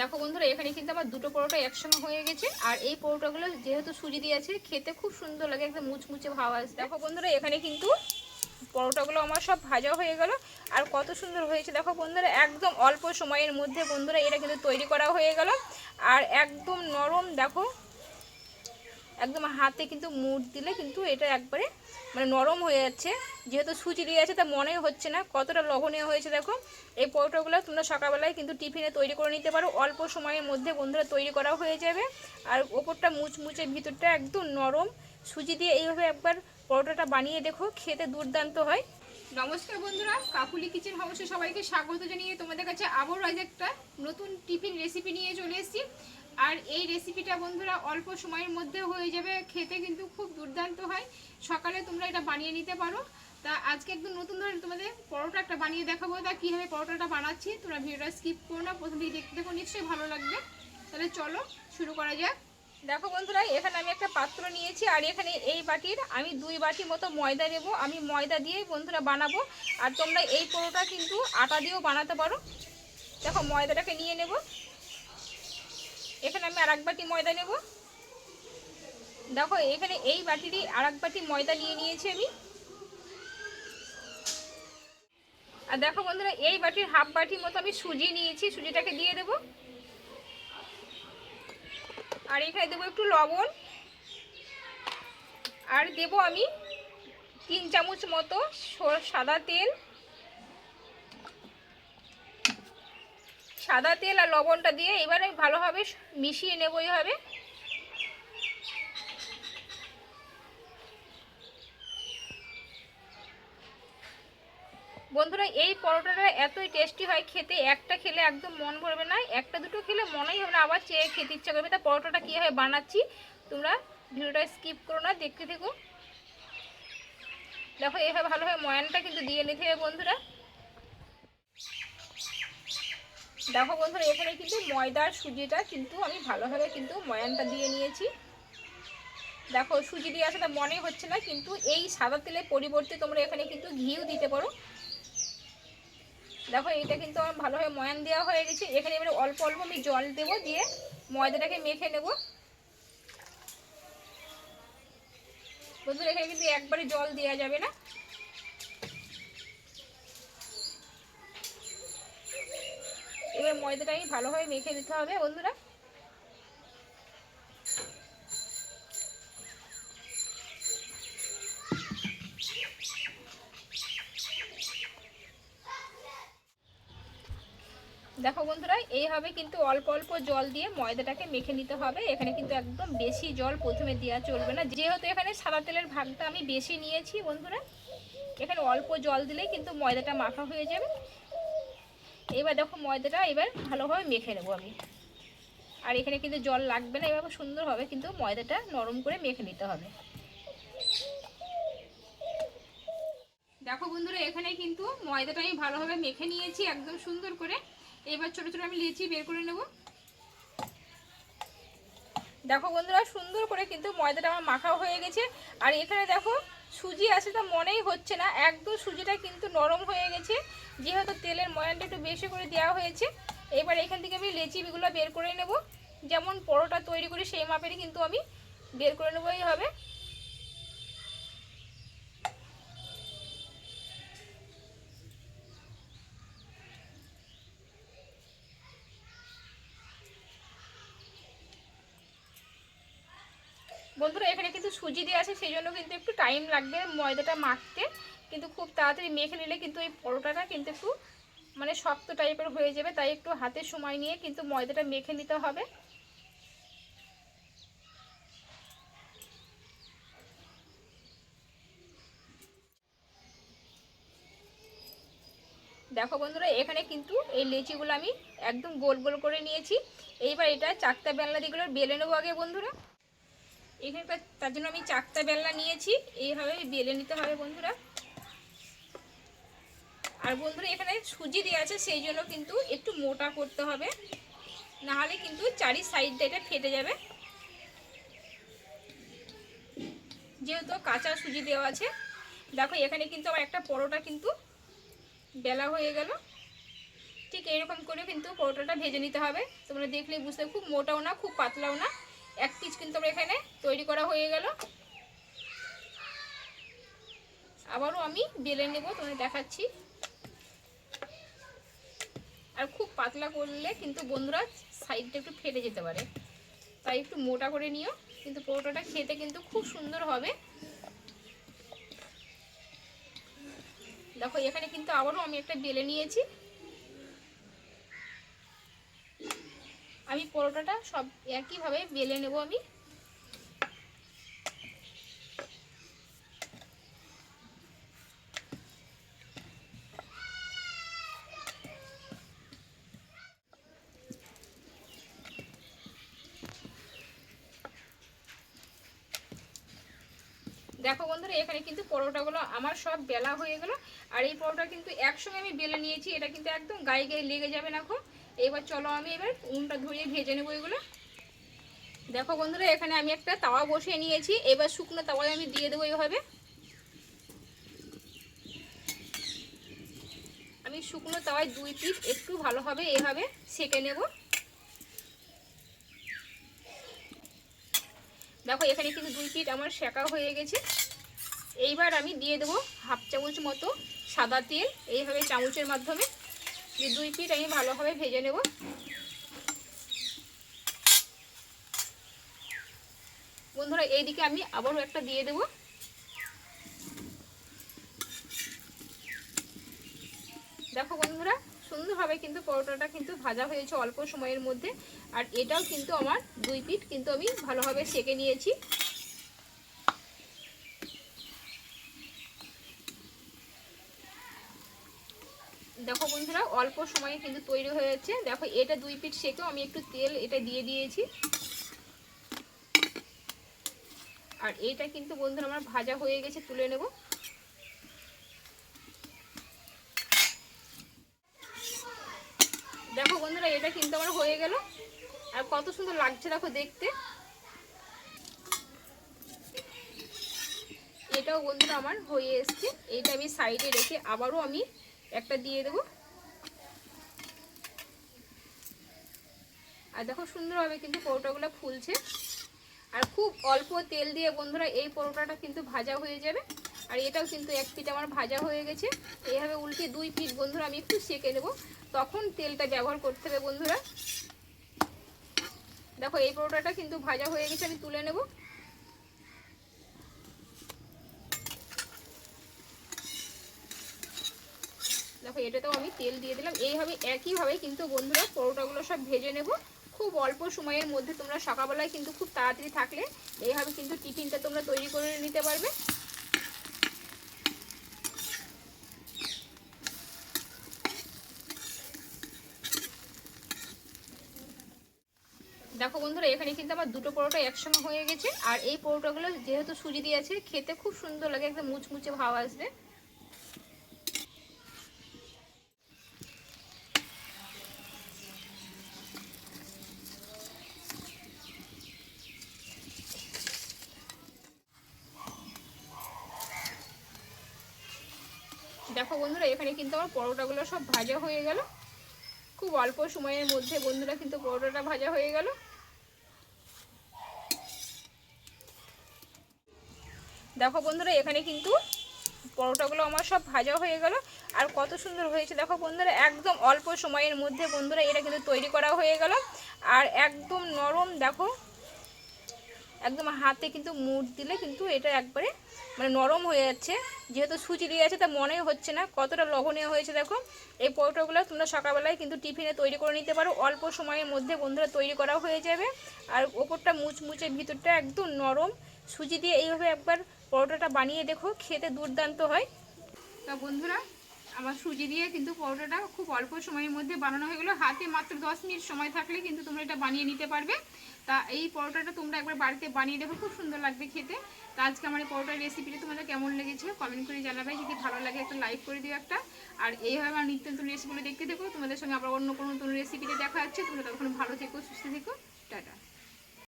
দেখো বন্ধুরা, এখানে কিন্তু আমার দুটো পরোটা একসঙ্গে হয়ে গেছে। আর এই পরোটাগুলো যেহেতু সুজি দিয়ে আছে, খেতে খুব সুন্দর লাগে, একদম মুচমুচে ভাব আসে। দেখো বন্ধুরা, এখানে কিন্তু পরোটাগুলো আমার সব ভাজা হয়ে গেল। আর কত সুন্দর হয়েছে, দেখো বন্ধুরা, একদম অল্প সময়ের মধ্যে বন্ধুরা, এটা কিন্তু তৈরি করা হয়ে গেল। আর একদম নরম, দেখো একদম হাতে কিন্তু মুড় দিলে কিন্তু এটা একবারে মানে নরম হয়ে যাচ্ছে। যেহেতু সুজি দিয়ে আছে তা মনে হচ্ছে না। কতটা লবণীয় হয়েছে দেখো। এই পরোটাগুলো তোমরা সকালবেলায় কিন্তু টিফিনে তৈরি করে নিতে পারো। অল্প সময়ের মধ্যে বন্ধুরা তৈরি করা হয়ে যাবে। আর ওপরটা মুচমুচে, ভিতরটা একদম নরম। সুজি দিয়ে এইভাবে একবার পরোটাটা বানিয়ে দেখো, খেতে দুর্দান্ত হয়। নমস্কার বন্ধুরা, কাকুলি কিচেন হাউসে সবাইকে স্বাগত জানিয়ে তোমাদের কাছে আবারও আজ একটা নতুন টিফিন রেসিপি নিয়ে চলে এসেছি। আর এই রেসিপিটা বন্ধুরা অল্প সময়ের মধ্যে হয়ে যাবে, খেতে কিন্তু খুব দুর্দান্ত হয়। সকালে তোমরা এটা বানিয়ে নিতে পারো। তা আজকে একদম নতুন ধরনের তোমাদের পরোটা একটা বানিয়ে দেখাবো। তা কীভাবে পরোটাটা বানাচ্ছি, তোমরা ভিডিওটা স্কিপ করো না। প্রথম দিকে দেখতে দেখো নিশ্চয়ই ভালো লাগবে। তাহলে চলো, শুরু করা যাক। দেখো বন্ধুরা, এখানে আমি একটা পাত্র নিয়েছি, আর এখানে এই বাটির আমি দুই বাটি মতো ময়দা নেব। আমি ময়দা দিয়েই বন্ধুরা বানাবো। আর তোমরা এই পরোটা কিন্তু আটা দিয়েও বানাতে পারো। দেখো ময়দাটাকে নিয়ে নেব। এখানে আমি আর এক বাটি ময়দা নেব। দেখো, এখানে এই বাটিরই আর এক বাটি ময়দা নিয়ে নিয়েছি আমি। আর দেখো বন্ধুরা, এই বাটির হাফ বাটির মতো আমি সুজি নিয়েছি, সুজিটাকে দিয়ে দেবো। আর এখানে দেবো একটু লবণ। আর দেব আমি তিন চামচ মতো সাদা তেল। সাদা তেল আর লবণটা দিয়ে এবারে ভালোভাবে মিশিয়ে নেব এইভাবে বন্ধুরা, এই পরোটাটা এতই টেস্টি হয় খেতে, একটা খেলে একদম মন ভরবে না, একটা দুটো খেলে মনেই হবে না, আবার চেয়ে খেতে ইচ্ছা করবে। তা পরোটাটা কীভাবে বানাচ্ছি, তোমরা ভিডিওটা স্কিপ করো না, দেখতে থেকো। দেখো, এভাবে ভালোভাবে ময়ানটা কিন্তু দিয়ে নিতে হবে বন্ধুরা। দেখো বন্ধুরা, এখানে কিন্তু ময়দার সুজিটা কিন্তু আমি ভালোভাবে কিন্তু ময়ানটা দিয়ে নিয়েছি। দেখো, সুজি দিয়ে আসলে মনে হচ্ছে না, কিন্তু এই সাদা তেলের পরিবর্তে তোমরা এখানে কিন্তু ঘিও দিতে পারো। দেখো এটা কিন্তু আমার ভালোভাবে ময়ান দেওয়া হয়ে গেছে। এখানে এবারে অল্প অল্প আমি জল দেব দিয়ে ময়দাটাকে মেখে নেব। বন্ধুরা, এখানে কিন্তু একবারে জল দেওয়া যাবে না। এবার ময়দাটা আমি ভালোভাবে মেখে নিতে হবে, বন্ধুরা। দেখো বন্ধুরা, এইভাবে কিন্তু অল্প অল্প জল দিয়ে ময়দাটাকে মেখে নিতে হবে। এখানে কিন্তু একদম বেশি জল প্রথমে দেওয়া চলবে না। যেহেতু এখানে সাদা তেলের ভাগটা আমি বেশি নিয়েছি, বন্ধুরা, এখানে অল্প জল দিলেই কিন্তু ময়দাটা মাখা হয়ে যাবে। এবার দেখো ময়দাটা এবার ভালোভাবে মেখে নেব আমি। আর এখানে কিন্তু জল লাগবে না, এভাবে সুন্দরভাবে কিন্তু ময়দাটা নরম করে মেখে নিতে হবে। দেখো বন্ধুরা, এখানে কিন্তু ময়দাটা আমি ভালোভাবে মেখে নিয়েছি, একদম সুন্দর করে। এবার ছোট ছোট আমি লিচি বের করে নেব। দেখো বন্ধুরা, সুন্দর করে কিন্তু ময়দাটা আমার মাখা হয়ে গেছে। আর এখানে দেখো সুজি আছে তা মনেই হচ্ছে না। একদম সুজিটা কিন্তু নরম হয়ে গেছে। যেহেতু তেলের ময়ানটা একটু বেশি করে দেওয়া হয়েছে, এবার এখান থেকে আমি লেচিগুলো বের করে নেব। যেমন পরোটা তৈরি করি সেই মাপেরই কিন্তু আমি বের করে নেব এইভাবে বন্ধুরা, এখানে কিন্তু সুজি দিয়ে আছে, সেই জন্য কিন্তু একটু টাইম লাগবে ময়দাটা মাখতে। কিন্তু খুব তাড়াতাড়ি মেখে নিলে কিন্তু এই পরোটাটা কিন্তু একটু মানে শক্ত টাইপের হয়ে যাবে, তাই একটু হাতে সময় নিয়ে কিন্তু ময়দাটা মেখে নিতে হবে। দেখো বন্ধুরা, এখানে কিন্তু এই লেচিগুলো আমি একদম গোল গোল করে নিয়েছি। এইবার এটা চারটা বেলনা দিগুলো বেলে নেব আগে বন্ধুরা। এখানে তার জন্য আমি চারটা বেলনা নিয়েছি। এইভাবে বেলে নিতে হবে বন্ধুরা। আর বন্ধুরা, এখানে সুজি দেওয়া আছে, সেই জন্য কিন্তু একটু মোটা করতে হবে। নাহলে কিন্তু চারি সাইডটা এটা ফেটে যাবে। যেহেতু কাঁচা সুজি দেওয়া আছে, দেখো এখানে কিন্তু আমার একটা পরোটা কিন্তু বেলা হয়ে গেল। ঠিক এরকম করে কিন্তু পরোটাটা ভেজে নিতে হবে। তোমরা দেখলে বুঝতে খুব মোটাও না, খুব পাতলাও না। এক পিস কিন্তু আমরা এখানে তৈরি করা হয়ে গেল। আবারও আমি বেলে নেব তোমাদের দেখাচ্ছি। আর খুব পাতলা করলে কিন্তু বন্ধুরা সাইডটা একটু ফেটে যেতে পারে। তাই একটু মোটা করে নিও, কিন্তু পরোটাটা খেতে কিন্তু খুব সুন্দর হবে। দেখো, এখানে কিন্তু আবারও আমি একটা বেলে নিয়েছি। আমি পরোটাটা সব একইভাবে বেলে নেব আমি। দেখো বন্ধুরা, এখানে কিন্তু পরোটাগুলো আমার সব বেলা হয়ে গেল। আর এই পরোটা কিন্তু একসঙ্গে আমি বেলে নিয়েছি, এটা কিন্তু একদম গায়ে গায়ে লেগে যাবে না এখন এবার চলো আমি এবার উনটা ধরিয়ে ভেজে নেব এগুলো। দেখো বন্ধুরা, এখানে আমি একটা তাওয়া বসিয়ে নিয়েছি। এবার শুকনো তাওয়ায় আমি দিয়ে দেবো এইভাবে আমি শুকনো তাওয়ায় দুই পিস একটু ভালোভাবে এভাবে সেকে নেব। দেখো, এখানে কিন্তু দুই পিঠ আমার শেখা হয়ে গেছে। এইবার আমি দিয়ে দেবো হাফ চামচ মতো সাদা তেল, এইভাবে চামচের মাধ্যমে। দুই পিঠ আমি ভালোভাবে ভেজে নেব। বন্ধুরা, এইদিকে আমি আবারও একটা দিয়ে দেব। দেখো বন্ধুরা, সুন্দরভাবে কিন্তু পরোটাটা কিন্তু ভাজা হয়েছে অল্প সময়ের মধ্যে। আর এটাও কিন্তু আমার দুই পিঠ কিন্তু আমি ভালোভাবে সেকে নিয়েছি দেখো বন্ধুরা অল্প সময়ে কিন্তু তৈরি হয়েছে। দেখো, এটা দুই পিঠ সেকেও আমি একটু তেল এটা দিয়ে দিয়েছি। আর এটা কিন্তু বন্ধুরা আমার ভাজা হয়ে গেছে, তুলে নেব। দেখো বন্ধুরা, এটা কিন্তু আমার হয়ে গেল। আর কত সুন্দর লাগছে, দেখো দেখতে। এটাও বন্ধুরা আমার হয়ে এসছে। এইটা আমি সাইডে রেখে আবারও আমি একটা দিয়ে দেবো। আর দেখো সুন্দরভাবে কিন্তু পরোটাগুলো ফুলছে। আর খুব অল্প তেল দিয়ে বন্ধুরা এই পরোটাটা কিন্তু ভাজা হয়ে যাবে। আর এটাও কিন্তু এক পিঠ আমার ভাজা হয়ে গেছে। এইভাবে উল্টে দুই পিঠ বন্ধুরা আমি একটু সেকে নেব। তখন তেলটা ব্যবহার করতে হবে বন্ধুরা। দেখো এই পরোটাটা কিন্তু ভাজা হয়ে গেছে, আমি তুলে নেব। দেখো এটাতেও আমি তেল দিয়ে দিলাম। এইভাবে একইভাবে কিন্তু বন্ধুরা পরোটাগুলো সব ভেজে নেব। খুব অল্প সময়ের মধ্যে তোমরা সকালবেলায় কিন্তু খুব তাড়াতাড়ি থাকলে এইভাবে কিন্তু টিফিনটা তোমরা তৈরি করে নিতে পারবে। দেখো বন্ধুরা, এখানে কিন্তু আমার দুটো পরোটা একসঙ্গে হয়ে গেছে। আর এই পরোটাগুলো যেহেতু সুজি দিয়ে আছে খেতে খুব সুন্দর লাগে, একদম মুচমুচে ভাব আসবে। দেখো বন্ধুরা, এখানে কিন্তু আমার পরোটাগুলো সব ভাজা হয়ে গেল। খুব অল্প সময়ের মধ্যে বন্ধুরা কিন্তু পরোটাটা ভাজা হয়ে গেল। দেখো বন্ধুরা, এখানে কিন্তু পরোটাগুলো আমার সব ভাজা হয়ে গেল। আর কত সুন্দর হয়েছে, দেখো বন্ধুরা, একদম অল্প সময়ের মধ্যে বন্ধুরা এটা কিন্তু তৈরি করা হয়ে গেল। আর একদম নরম, দেখো একদম হাতে কিন্তু মুড় দিলে কিন্তু এটা একবারে মানে নরম হয়ে যাচ্ছে। যেহেতু সুজি দিয়ে আছে, তা মনেই হচ্ছে না কতটা লবণীয় হয়েছে। দেখো, এই পরোটাগুলো তোমরা সকালবেলায় কিন্তু টিফিনে তৈরি করে নিতে পারো। অল্প সময়ের মধ্যে বন্ধুরা তৈরি করা হয়ে যাবে। আর ওপরটা মুচমুচে, ভিতরটা একদম নরম। সুজি দিয়ে এইভাবে একবার পরোটাটা বানিয়ে দেখো, খেতে দুর্দান্ত হয়। তা বন্ধুরা আমার সুজি দিয়ে কিন্তু পরোটাটা খুব অল্প সময়ের মধ্যে বানানো হয়ে গেলো। হাতে মাত্র দশ মিনিট সময় থাকলে কিন্তু তোমরা এটা বানিয়ে নিতে পারবে। তা এই পরোটাটা তোমরা একবার বাড়িতে বানিয়ে দেখো, খুব সুন্দর লাগবে খেতে। তা আজকে আমার এই পরোটার রেসিপিটা তোমাদের কেমন লেগেছে কমেন্ট করে জানাবে। যদি ভালো লাগে একটা লাইক করে দিও একটা। আর এইভাবে আমার নিত্য নতুন রেসিপিগুলো দেখতে দেখো। তোমাদের সঙ্গে আবার অন্য কোনো নতুন রেসিপিতে দেখা হচ্ছে। তোমরা তখন ভালো থেকো, সুস্থ থেকো। টাটা।